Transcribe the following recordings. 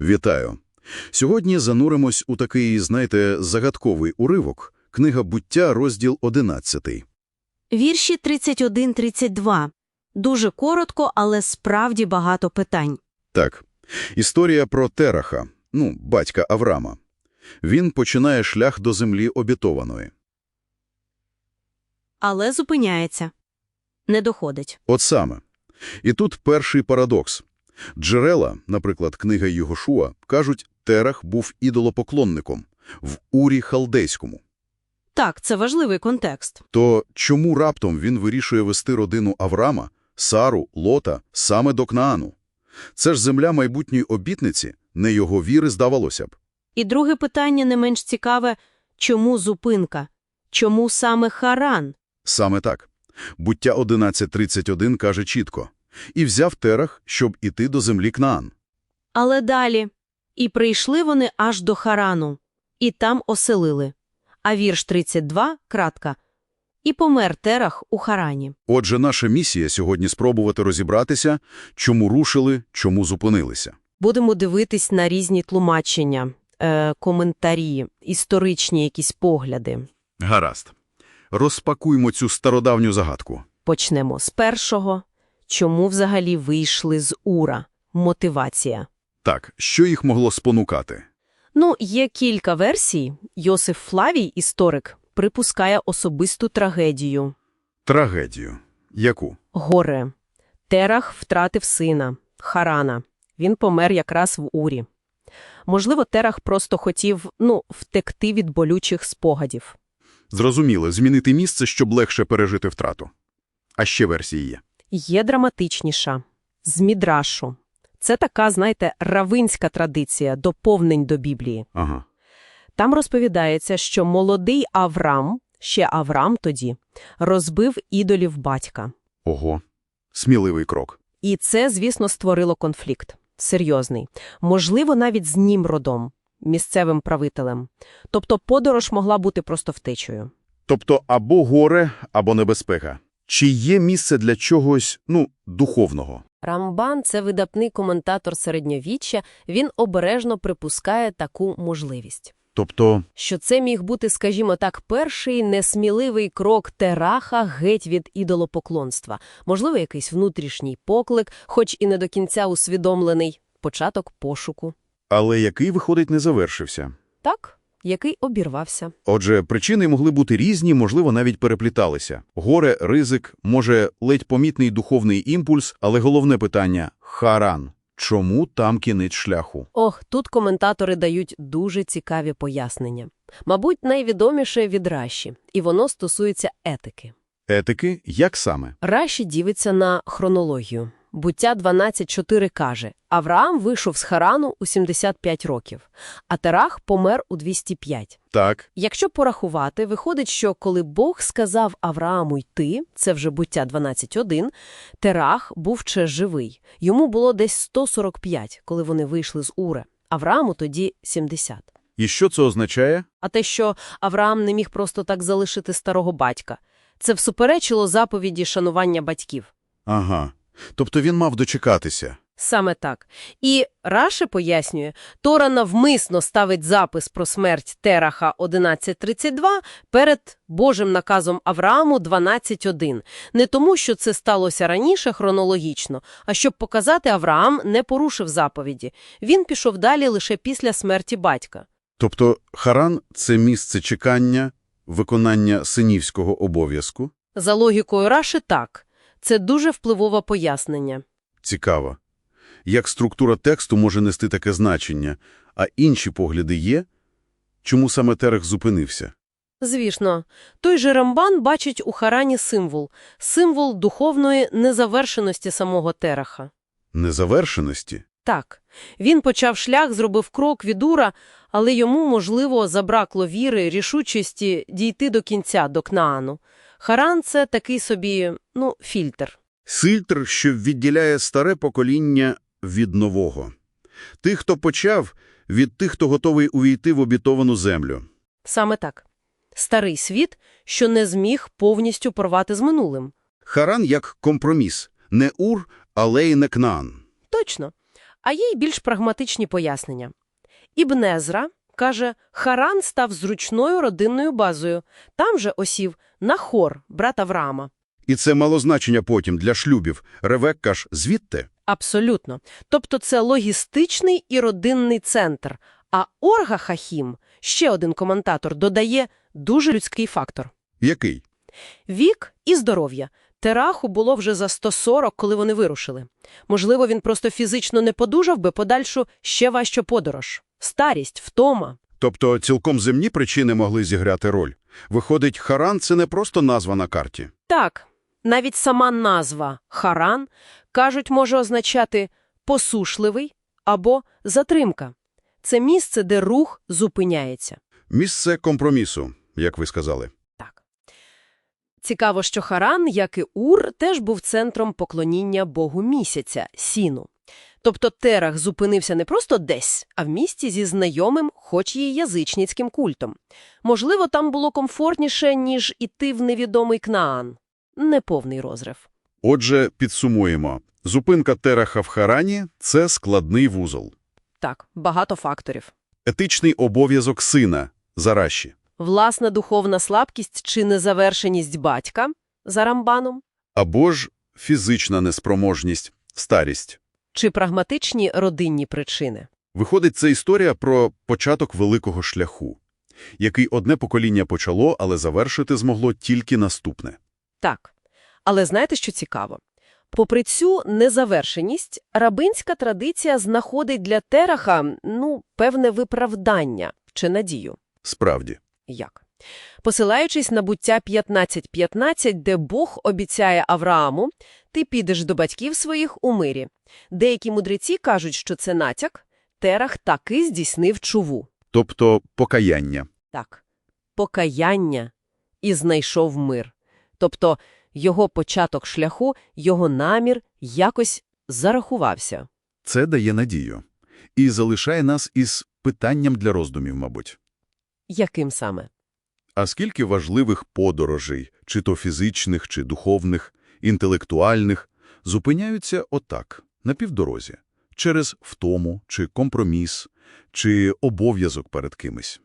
Вітаю! Сьогодні зануримось у такий, знаєте, загадковий уривок. Книга «Буття», розділ 11. Вірші 31-32. Дуже коротко, але справді багато питань. Так, історія про Тераха, ну, батька Аврама. Він починає шлях до землі обітованої. Але зупиняється. Не доходить. От саме. І тут перший парадокс. Джерела, наприклад, книга Єгошуа, кажуть, Терах був ідолопоклонником в Урі Халдейському. Так, це важливий контекст. То чому раптом він вирішує вести родину Аврама, Сару, Лота саме до Кнаану? Це ж земля майбутньої обітниці, не його віри, здавалося б. І друге питання не менш цікаве – чому зупинка? Чому саме Харан? Саме так. Буття 11.31 каже чітко. «І взяв Терах, щоб іти до землі Кнаан». Але далі. І прийшли вони аж до Харану. І там оселили. А вірш 32, кратка. І помер Терах у Харані. Отже, наша місія сьогодні спробувати розібратися, чому рушили, чому зупинилися. Будемо дивитись на різні тлумачення, е, коментарі, історичні якісь погляди. Гаразд. Розпакуймо цю стародавню загадку. Почнемо з першого. Чому взагалі вийшли з Ура? Мотивація. Так, що їх могло спонукати? Ну, є кілька версій. Йосиф Флавій, історик, припускає особисту трагедію. Трагедію. Яку? Горе. Терах втратив сина, Харана. Він помер якраз в Урі. Можливо, Терах просто хотів, ну, втекти від болючих спогадів. Зрозуміло, змінити місце, щоб легше пережити втрату. А ще версії є. Є драматичніша. З Мідрашу. Це така, знаєте, равинська традиція, доповнень до Біблії. Ага. Там розповідається, що молодий Аврам, ще Аврам тоді, розбив ідолів батька. Ого. Сміливий крок. І це, звісно, створило конфлікт. Серйозний. Можливо, навіть з Німродом, місцевим правителем. Тобто подорож могла бути просто втечею. Тобто або горе, або небезпека. Чи є місце для чогось, ну, духовного? Рамбан – це видатний коментатор середньовіччя, він обережно припускає таку можливість. Тобто, Що це міг бути, скажімо так, перший несміливий крок Тераха геть від ідолопоклонства. Можливо, якийсь внутрішній поклик, хоч і не до кінця усвідомлений, початок пошуку. але який, виходить, не завершився. Так, який обірвався. Отже, причини могли бути різні, можливо, навіть перепліталися. Горе, ризик, може, ледь помітний духовний імпульс, але головне питання – Харан. Чому там кінець шляху? Ох, тут коментатори дають дуже цікаві пояснення. Мабуть, найвідоміше від Раші, і воно стосується етики. Етики? Як саме? Раші дивиться на хронологію. Буття 12.4 каже, Авраам вийшов з Харану у 75 років, а Терах помер у 205. Так. Якщо порахувати, виходить, що коли Бог сказав Аврааму йти, це вже буття 12.1, Терах був ще живий. Йому було десь 145, коли вони вийшли з Уре. Аврааму тоді 70. І що це означає? А те, що Авраам не міг просто так залишити старого батька, це всуперечило заповіді шанування батьків. Ага. Тобто він мав дочекатися. Саме так. І Раше пояснює, Тора навмисно ставить запис про смерть Тераха 11.32 перед Божим наказом Аврааму 12.1. Не тому, що це сталося раніше хронологічно, а щоб показати, Авраам не порушив заповіді. Він пішов далі лише після смерті батька. Тобто Харан – це місце чекання, виконання синівського обов'язку? За логікою Раши – так. Це дуже впливове пояснення. Цікаво. Як структура тексту може нести таке значення, а інші погляди є? Чому саме Терех зупинився? Звісно, той же Рамбан бачить у Харані символ – символ духовної незавершеності самого Тераха. Незавершеності? Так, він почав шлях, зробив крок від Ура, але йому, можливо, забракло віри, рішучості дійти до кінця, до Кнаану. Харан – це такий собі, ну, фільтр. Фільтр, що відділяє старе покоління від нового. Тих, хто почав, від тих, хто готовий увійти в обітовану землю. Саме так. Старий світ, що не зміг повністю порвати з минулим. Харан як компроміс. Не Ур, але й не Кнаан. Точно. А є й більш прагматичні пояснення. Ібнезра каже, Харан став зручною родинною базою. Там же осів Нахор, брат Авраама. І це мало значення потім для шлюбів. Ревекка ж звідти? Абсолютно. Тобто це логістичний і родинний центр. А Орга Хахім, ще один коментатор, додає дуже людський фактор. Який? Вік і здоров'я. Тераху було вже за 140, коли вони вирушили. Можливо, він просто фізично не подужав би подальшу ще важчу подорож. Старість, втома. Тобто цілком земні причини могли зіграти роль. Виходить, Харан – це не просто назва на карті. Так, навіть сама назва «Харан», кажуть, може означати «посушливий» або «затримка». Це місце, де рух зупиняється. Місце компромісу, як ви сказали. Цікаво, що Харан, як і Ур, теж був центром поклоніння богу місяця – Сіну. Тобто Терах зупинився не просто десь, а в місті зі знайомим, хоч і язичницьким культом. Можливо, там було комфортніше, ніж іти в невідомий Кнаан. Неповний розрив. Отже, підсумуємо. Зупинка Тераха в Харані – це складний вузол. Так, багато факторів. Етичний обов'язок сина – Зараші. Власна духовна слабкість чи незавершеність батька за Рамбаном, Або ж фізична неспроможність – старість. чи прагматичні родинні причини. Виходить, це історія про початок великого шляху, який одне покоління почало, але завершити змогло тільки наступне. Так. Але знаєте, що цікаво? Попри цю незавершеність, рабинська традиція знаходить для Тераха, ну, певне виправдання чи надію. Справді. Як? Посилаючись на буття 15.15, де Бог обіцяє Аврааму, ти підеш до батьків своїх у мирі. Деякі мудреці кажуть, що це натяк, Терах таки здійснив чуву. Тобто покаяння. Так, покаяння і знайшов мир. Тобто його початок шляху, його намір якось зарахувався. Це дає надію. І залишає нас із питанням для роздумів, мабуть. Яким саме? А скільки важливих подорожей, чи то фізичних, чи духовних, інтелектуальних, зупиняються отак, на півдорозі, через втому, чи компроміс, чи обов'язок перед кимось.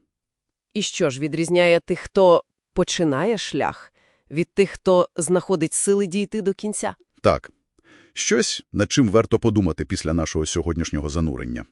І що ж відрізняє тих, хто починає шлях, від тих, хто знаходить сили дійти до кінця? Так, щось, над чим варто подумати після нашого сьогоднішнього занурення.